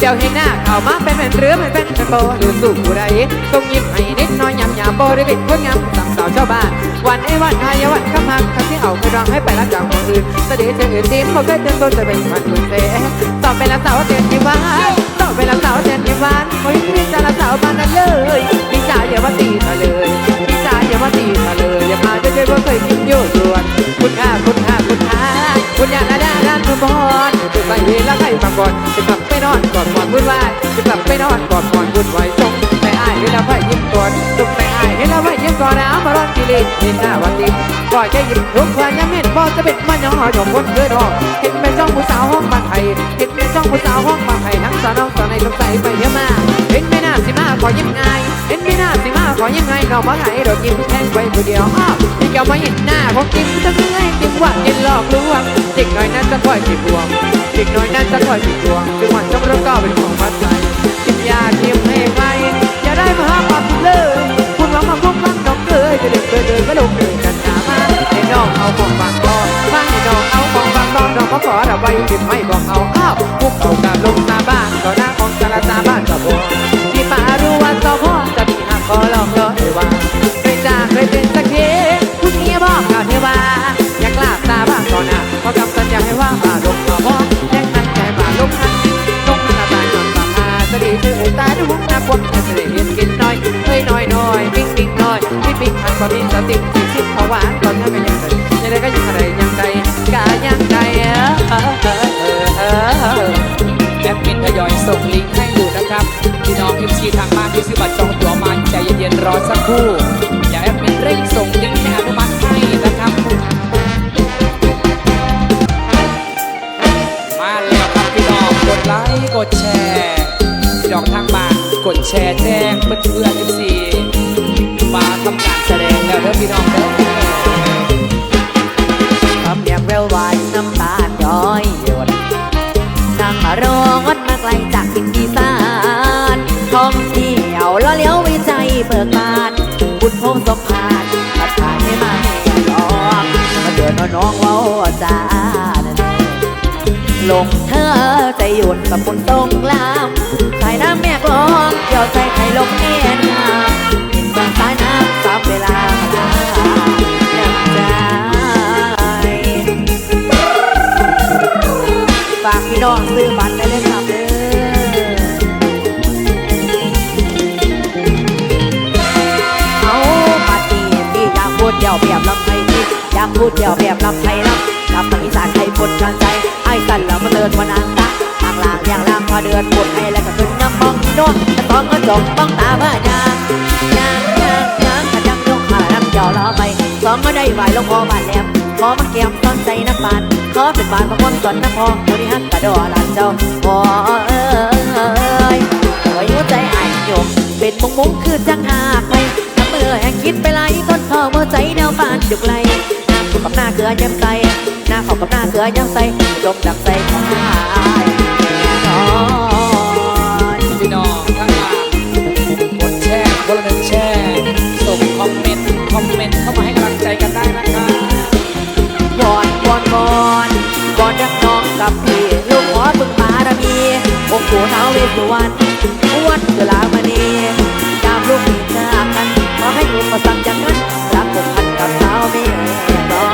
เดี๋ยวเห็นหน้าเข้ามาเป็นเป็นเรือเป็นเป็นเป็นโบหรือสู่ผู้ใดต้องยิ้มให้นิดน้อยยำยำโบได้เป็นคนงามสั่งสาวชาวบ้านวันไอ้วันอายวันข้าพักทั้งที่เอาไปรองให้ไปรักจากคนอื่นเสด็จเจออื่นทีมเขาเคยเตือนต้นจะเป็นวันอื่นเสต่อไปละสาวเต็มที่บ้านต่อไปละสาวเต็มที่บ้านโอ้ยพี่จะละสาวบ้านนั้นเลยพี่จ๋าอย่ามาตีมาเลยพี่จ๋าอย่ามาตีมาเลยอย่ามาจะเจอว่าเคยกินโยดวนคุณค่าคุณค่าคุณค่าคุณอยากได้ด้านคุณบอลจะไปเวลาใครมาก่อนจะกลับไปนอนก่อนก่อน วุ่นวายจะกลับไปนอนก่อนก่อนวุ่นวายส่งไปอ้ายเวลาไปยิ้มก่อนส่งไปอ้ายเวลาไปยิ้มก่อนนะมาร้อนกิเลสเห็นหน้าวันติก่อนจะยิ้มทุกวันยังเห็นบอจะเป็นมันยังหอยของคนเคยรอเห็นแม่จ้องผู้สาวห้องบ้านไทยเห็นแม่จ้องผู้สาวห้องบ้านไทยนักสาวน้องสาวในสงสัยไปเยอะมาก ขอยิ้มง่ายเห็นไม่น่าสิมาขอยิ้มง่ายน้องมาไทยโดดยิ้มแทงไปคนเดียวอ้าวที่เกี่ยวมาเห็นหน้าของจิ้มจะเมื่อยจิ้มว่าจิ้มหลอกลวงเด็กน้อยนั้นจะคอยติดบวงเด็กน้อยนั้นจะคอยติดบวงถึงวันจำรื่องก็เป็นของวัดใจจิ้มยาจิ้มให้ไปอย่าได้มาหาความเลยคุณหวังมาพบรักน้องเคยจะเดินเดินเดินก็ลงเดินกันหนามาให้น้องเอาของฝาก อสักครู่อย่าแอดมินเร่งส่งลิงก์ให้อนุมัติให้นะครับมาแล้วครับพี่น้องกดไลค์กดแชร์พี่น้องทางบ้านกดแชร์แจ้ ว้าจาลงเธอใจหยุดกับคนตรงลามสายน้ำแม่กลองเกี่ยวใจใครลงเอ็นน้ำกิ จะต้องเงินจบต้องตาบ้ายางยางยางยางขยังยกขาน้ำเจ้าล้อไปสองก็ได้ไหวลงคอบาดแหลมขอมาแก้มต้นใจนักบานขอเป็นบานมาความสนนักพองบริหักกระดอลานเจ้าขอเอ้ยไว้หัวใจอายยมเป็นมุงมุงคือจังหากไปถ้าเมื่อแห่งคิดไปไหลต้นทอหัวใจแนวบานอยู่ไกลหน้าคู่กับหน้าเกลือย้ำใสหน้าเขากับหน้าเกลือย้ำใสจมดังใจ องค์ปู่ท้าวเวสสุวรรณวัดเวลามณีจามลูกมีจากันขอให้อุปสรรคจากนั้นรักผูกพันกับสาวไม่รอ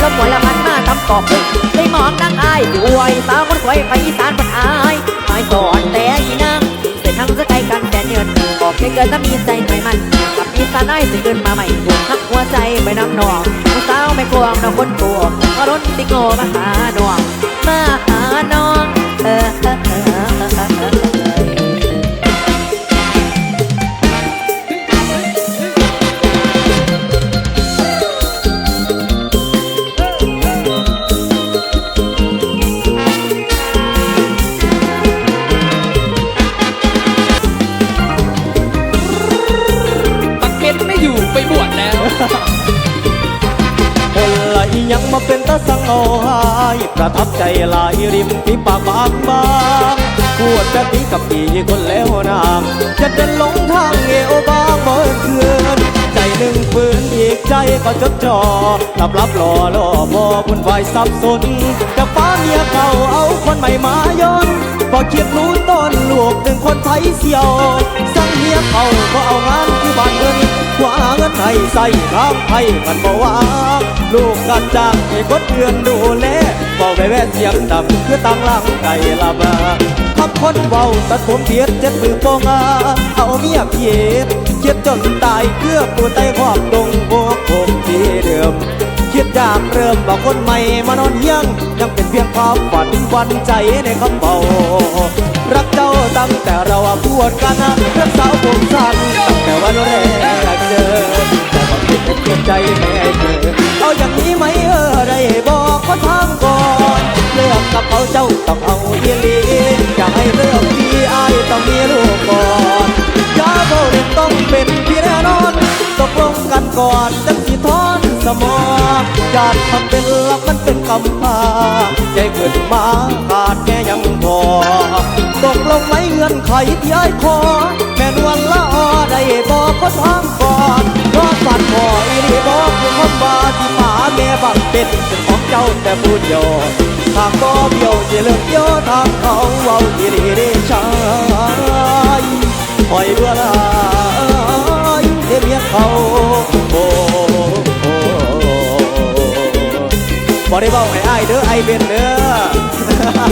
ลมหัวละพันมาทำกอบเลยได้มองดังอายอยู่อวยสาวคนสวยไปอีสานมันอายหายก่อนแต่อีนางเส้นทางจะไกลกันแสนเยินบอกแค่เกินถ้ามีใจหน่อยมันกับอีสานไอ้สิเกินมาใหม่ถูกทักหัวใจไปน้ำนองผู้สาวไม่ควงน้องคนปวกมา รถติโกมาหาหน่วงมาหาน้อง คนไหลยังมาเป็นตาสังเอาหายประทับใจหลายริมที่ปากบางบางปวดแบบนี้กับพี่คนแล้วนางจะเดินหลงทางเอวบางเมื่อคืนใจหนึ่งปืนอีกใจก็จดจ่อรับรับรอรอพอบุญวายสับสนจะฟ้าเมียเก่าเอาคนใหม่มายนก็คิดรู้ต้นลูกหนึ่งคนไทยเสียว เมียเขาก็เอางานที่บ้านเงินกว่าเงินให้ใส่ทางไทยมันบอกว่า ลูกกันจ้างให้คนเดือนดูแลบอกไปแว่เสียงดังคือตั้งหลังไก่ละบาคำคนเว้าตัดผมเทียดเจ็ดมือโปงาเอาเมียเพียดเจ็ดจนตายเพื่อปูไตขอบตรงโบกผมที่เดิมคิดอยากเริ่มว่าคนใหม่มานอนเฮียงยังเป็นเพียงความฝันวันใจในคำเบา รักเจ้าตั้งแต่เราพูดกันนะรักสาวผมสั้นตั้งแต่วันแรกเจอแต่ความคิดเป็นเพียงใจไม่เจอเอาอย่างนี้ไหมเออได้บอกก็ทางก่อนเลือกกับเขาเจ้าต้องเอาเยลีอยากให้เลือกพี่อายต้องมีลูกก่อนอย่าเบาเด็กต้องเป็นพี่แน่นอนตกลงกันก่อนจังสิทอน สมองญาติทำเป็นลักมันเป็นกำพาใจเกิดมาขาดแค่ยังพอตกลงไม่เงื่อนไขที่ไอ้ายขอแม่นวันละออได้บอกก็ทางก่อนรอดฝันพออีรีบอกคือคำว่าที่ป่าแม่บังเป็นเป็นของเจ้าแต่พูดโยทางก็เบี้ยวจะเลิกโยทางเขาเว้าอีรีได้ช้ปล่อยเวลาเมียเขาโอ้ บอได้บอกไอ้อ้ายเด้อไอเป็นเด้อ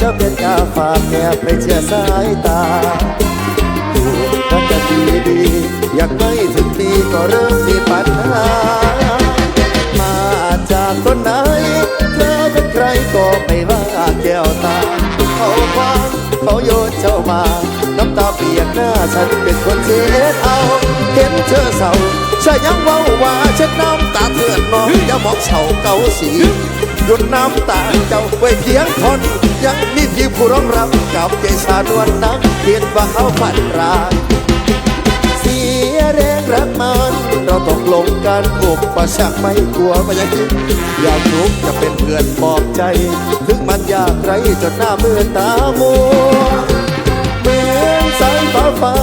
จ้าเป็นกาฝากแค่ไปเชื่อสายตาอยู่กันจะดีดีอยากไม่ถึงปีก็เริ่มมีปัญหา จากต้นไหนเธอเป็นใครก็ไม่ว่าแก้วตาเขาคว้างเขาโยนเจ้ามา น้ำตาเปียกหน้าฉันเป็นคนเช็ดเอาเห็นเธอเศร้าใช่ยังเว้าว่าฉันน้ำตาเถื่อนนองอย่ามองเศร้าเกาสีหยุดน้ำตาเจ้าไว้เพียงทนยังมีพี่ผู้ร้องรับกับใจชานวลนักเห็นว่าเขาฝันร้าย แรงรักมัน เราตกลงกันอุปสรรคไม่กลัวไม่ยากคิดอยากทุกข์จะเป็นเพื่อนปลอบใจ ถึงมันยากไรจนหน้ามือตามัวเหมือนสายฟ้าฟา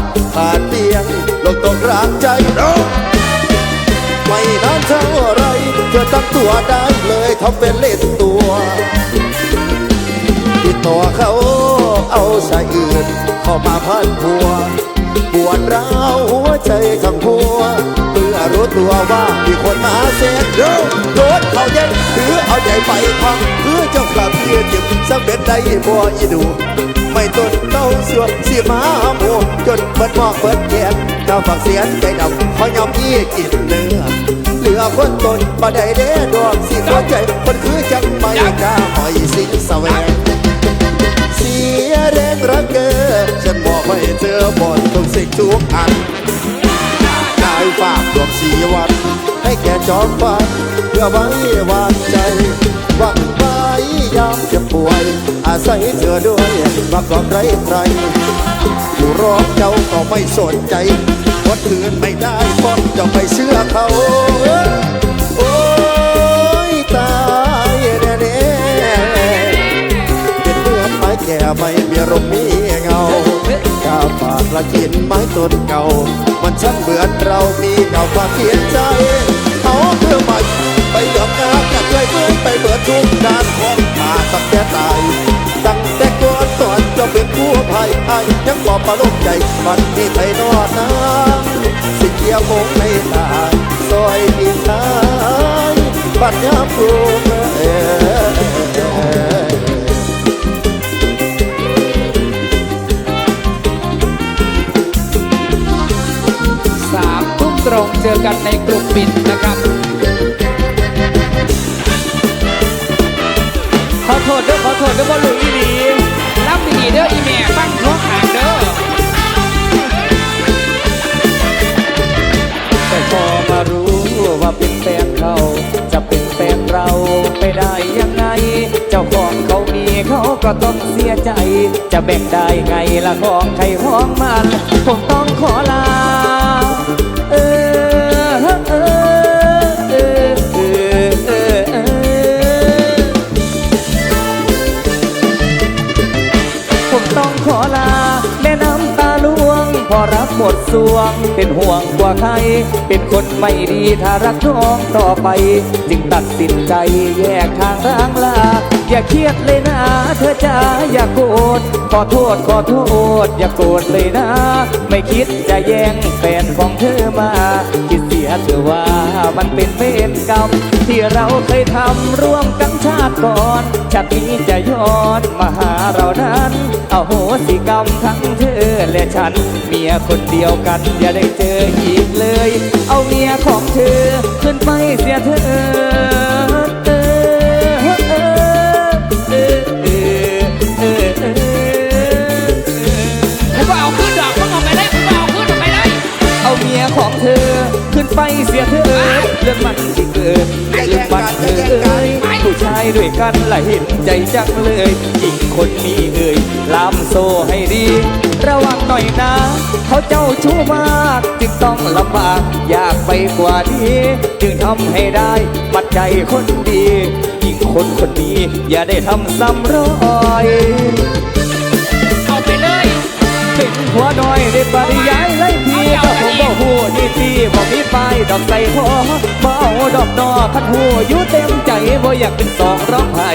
ดผ่านเตียงลงตกรางใจเราไม่นานเท่าไรเธอตั้งตัวได้เลยทำเป็นเล่นตัวที่ตัวเขาเอาชายอื่นเข้ามาพันหัวปวดร้าว ใจทั้งหัวเมื่อรู้ตัวว่ามีคนมาเสกเดินโดนเขาเย็นถือเอาใจไปพังเพื่อเจ้ากลับเพียจิบสักเป็นได้บ่อีดู ไม่ต้นเต้าเสือสีมาหมูจนเปิดหมอกเปิดแขนเจ้าฝักเสียนใจดำเขายอมยี่กินเนื้อเหลือคนตนบ่ได้เด้ดอกสิตัวใจคนคือจังไม่กล้าหอยสิงแสวงเสีย แรงรักเกอฉันบอกให้เธอบนทุกสิ่งทุกอันกายฝากดวงชีวัน ให้แก่จอมฝันเพื่อไว้วางใจหวังไว้ยามเจ็บป่วย อาศัยเธอด้วยมาก่อนไรใครผู้ร้องเจ้าก็ไม่สนใจคนอื่นไม่ได้เพราะเจ้าไม่เชื่อเขา ก่ไม่มีลมมีเงากาฝากละกินไม้ต้นเก่า มันช่างเหมือนเรามีเงาความเขียนใจ เอาเพื่อใหม่ไปเดือดงานกันเลยเมื่อไปเบิดทุกด้านของมาตั้งแต่ตายตั้งแต่ก่อนตอนจะเป็นผู้ภัยไอ้ยังบอกประโลกใจมันมีไทยนอดน้ำสิเกี่ยวคงไม่ตายซอยปีท้ายปัญญาปลูกเอ ตรงเจอกันในกลุ่มปิดนะครับ ขอโทษเด้อขอโทษเด้อบ่รู้อีหลีรับดีเด้ออีแม่ฟังท้องหางเด้อแต่พอมารู้ว่าเป็นแฟนเขาจะเป็นแฟนเราไปได้ยังไง เจ้าของเขามีเขาก็ต้องเสียใจ จะแบ่งได้ไงละของใครของมัน ผมต้องขอลา อรักหมดสวง เป็นห่วงกว่าใคร เป็นคนไม่ดีถ้ารักน้องต่อไป จึงตัดสินใจแยกทางร่างลา อย่าเครียดเลยนะ เธอจ้าอย่าโกรธขอโทษขอโทษ อย่าโกรธเลยนะ ไม่คิดจะแย่งแฟนของเธอมาคิด ยเธอว่ามันเป็นเวรกรรมที่เราเคยทำร่วมกันชาติก่อนชาตินี้จะย้อนมาหาเรานั้นเอาโหสิกรรมทั้งเธอและฉัน เมียคนเดียวกันอย่าได้เจออีกเลย เอาเมียของเธอขึ้นไปเสียเธอ ไปเสียเธอเรื่องมันที่เกิดเรื่องมันเอ่ยผู้ชายด้วยกันละเห็นใจจังเลยหญิงคนนี้เอ่ยลามโซให้ดี ระวังหน่อยนะ เขาเจ้าชู้มากจึงต้องลำบากอยากไปกว่านี้จึงทำให้ได้มัดใจคนดีหญิงคนคนนี้อย่าได้ทำซ้ำรอย หัวน้อยได้ปริยายไรพี่ก็คงบ่หูนี่พี่บ่มีไปดอกใส่คอบ่เอาดอกนอคัดหูอยู่เต็มใจบ่อยากเป็นสองร้องไห้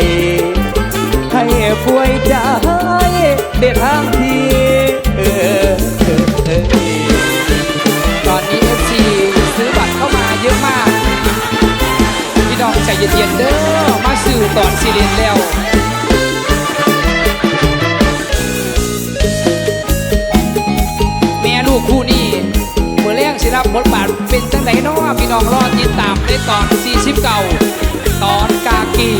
ให้ป่วยใจเด็ดทางทีเออเออเออตอนนี้ FC ซื้อบัตรเข้ามาเยอะมาก พี่น้องใจเย็นๆเด้อมาสื่อตอนซีเรียนแล้ว บทบาทเป็นจังไดเนาะพี่น้องรอติดตามในตอน40เก่าตอนกากี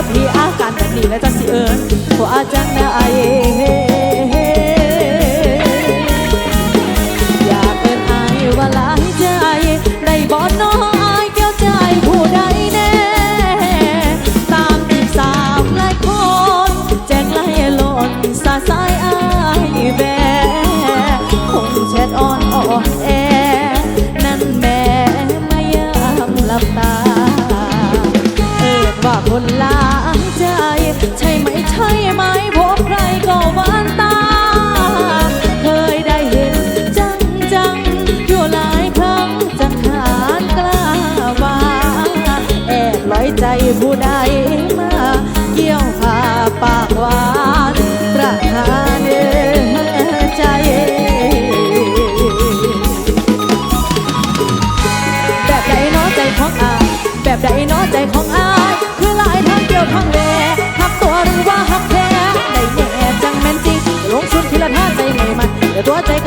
อพี่อาการแบบนี้แล้วจังสิเอิญผัวอาจังนะไออยากเอินอายว่าหลายใจได้บ่น้อยเกี่ยวใจผู้ใดแน่ ตามจีบสาวหลายคน แจกไล่หล่นสาสายอายแบคงแชทอ่อนอ่อนแอ นั่นแม่ไมายามหลับตา เอิดว่าคนลา ใช่ไหมใช่ไหม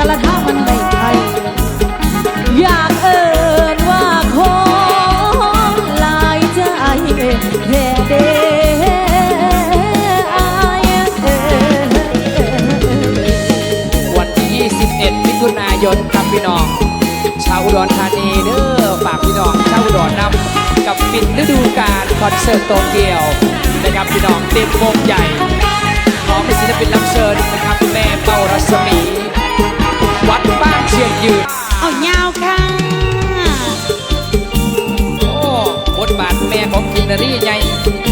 แตัวใจกันละท่ามันไม่ใช่อยากเอินว่าของหลายใจแท้เด้อายวันที่21มิถุนายนครับพี่น้อง ชาวอุดรธานีเด้อฝากพี่น้องชาวอุดรนำกับปิดฤดูกาลคอนเสิร์ตโตเกียวนะครับพี่น้องเต็มวงใหญ่พร้อมเป็นศิลปินรับเชิญนะครับแม่เป่ารัศมี เชือกยืดเอายาวค่ะ โอ้บทบาทแม่ของกินนารีใหญ่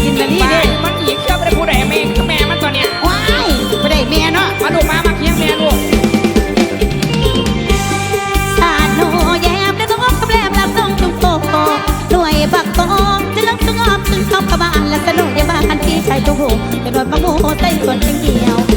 กินนารีเนี่ยมันอีกเชื่อไม่ได้ผู้ใดแม่ก็แม่มันตอนเนี้ยว้ายไม่ได้แม่เนาะมาดูมามาเคียงแม่ลูกสาดโนแยมได้ต้องออกกับแลหลับต้องตุ้งโตโตหน่วยบักโตจะลับต้องอบกตึงเข้ากระบาลและสนุกยาบ้านที่ชายตัวหูจะโดนปังหูใส่ส่วนเพียงเดียว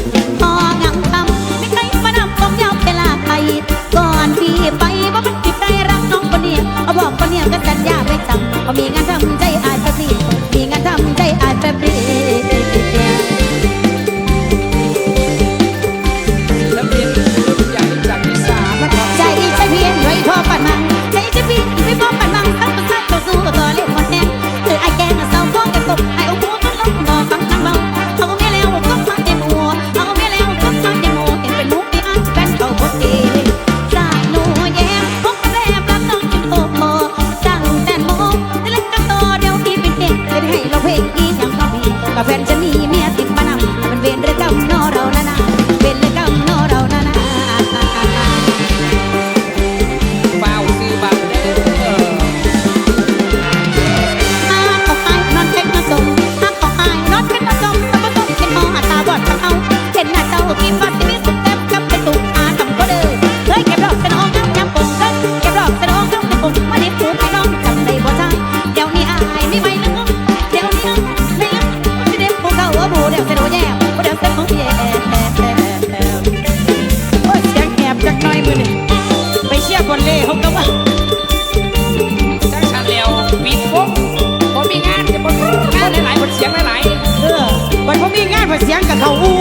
ผมมีงานผัดเสียงกับเขาอู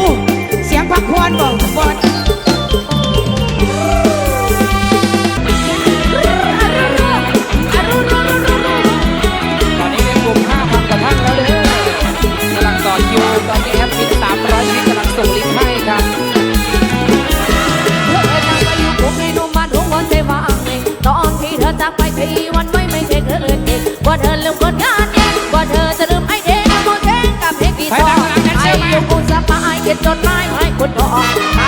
เสียงพักพรบอกตอนนี้ในกลุ่ม5,000กว่าท่านแล้วเด้กำลังต่อควตอนนี้แปฟิต300ชีวิตกำลังส่งลิงก์ให้ครับอกบองเธอลืมคน เขียนจดหมายให้คนทองไป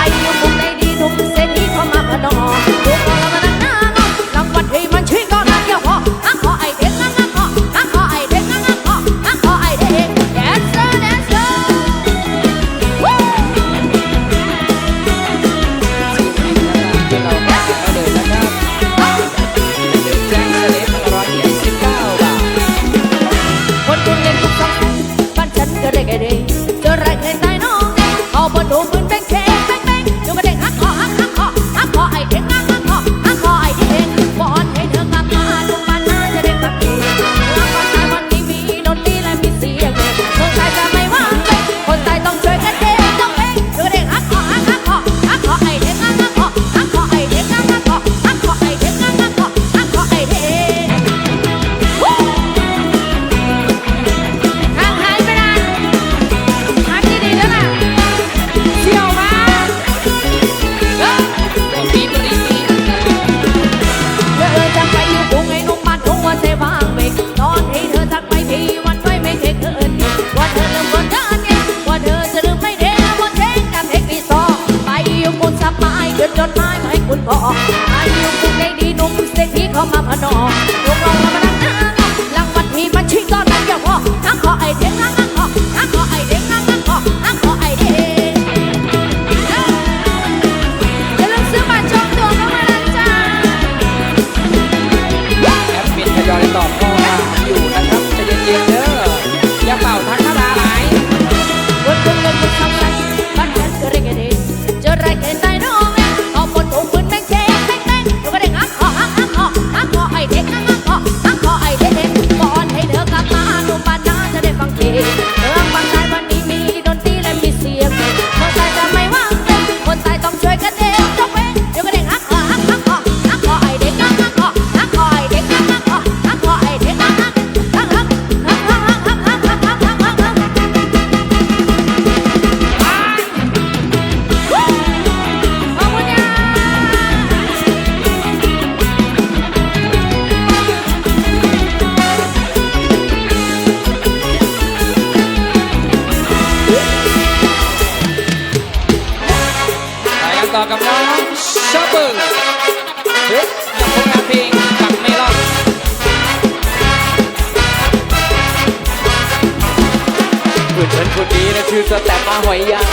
ว่แต่มาหอยยาง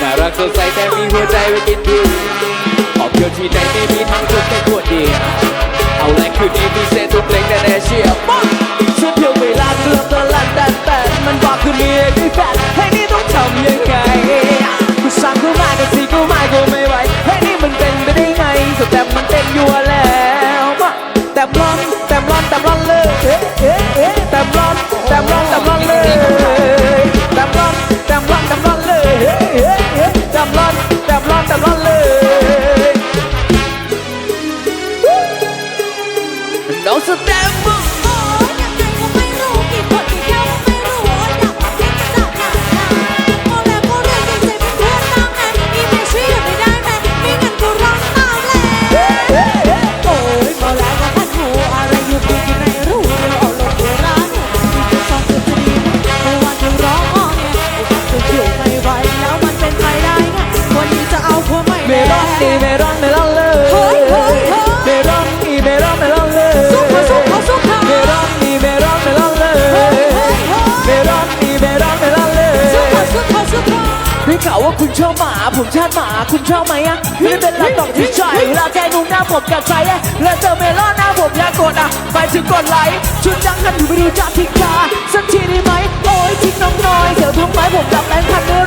น่ารักสดใสแต่มีหัวใจไว้กินดูออกเที่ยวที่ใหไม่มีทั้งจุกแค่ขวดเดียวเอาแรงคืนนี้พิเศษทุกเพลงแต่แน่เชียร์ปั๊ชุเพียวเวลาเกือบตลาดแต่แต่มันบอกคือมีด้วแฟนให้นี่ต้องทำยังไงกูสั่งกูมาก็สีกูไม่กูไม่ไหวให้นี่มันเป็นไปได้ไงสแต่มันเต้นยู่แล้วแต่บล็อก ผมชาติหมาคุณชอบไหมอะนี่เป็นลาตอกที่ใช่ลาแกนุ่งหน้าผมกับใจและและเจอเมลอนหน้าผมอยากกดอะ ไปถึงกดไลค์ชุดจังกันอยู่ไปดูจักทิกาสักทีได้ไหมโอ้ยทิ้งน้องน้อยเดี๋ยวทุ่งไม้ผมรับแรงพันเนื้อ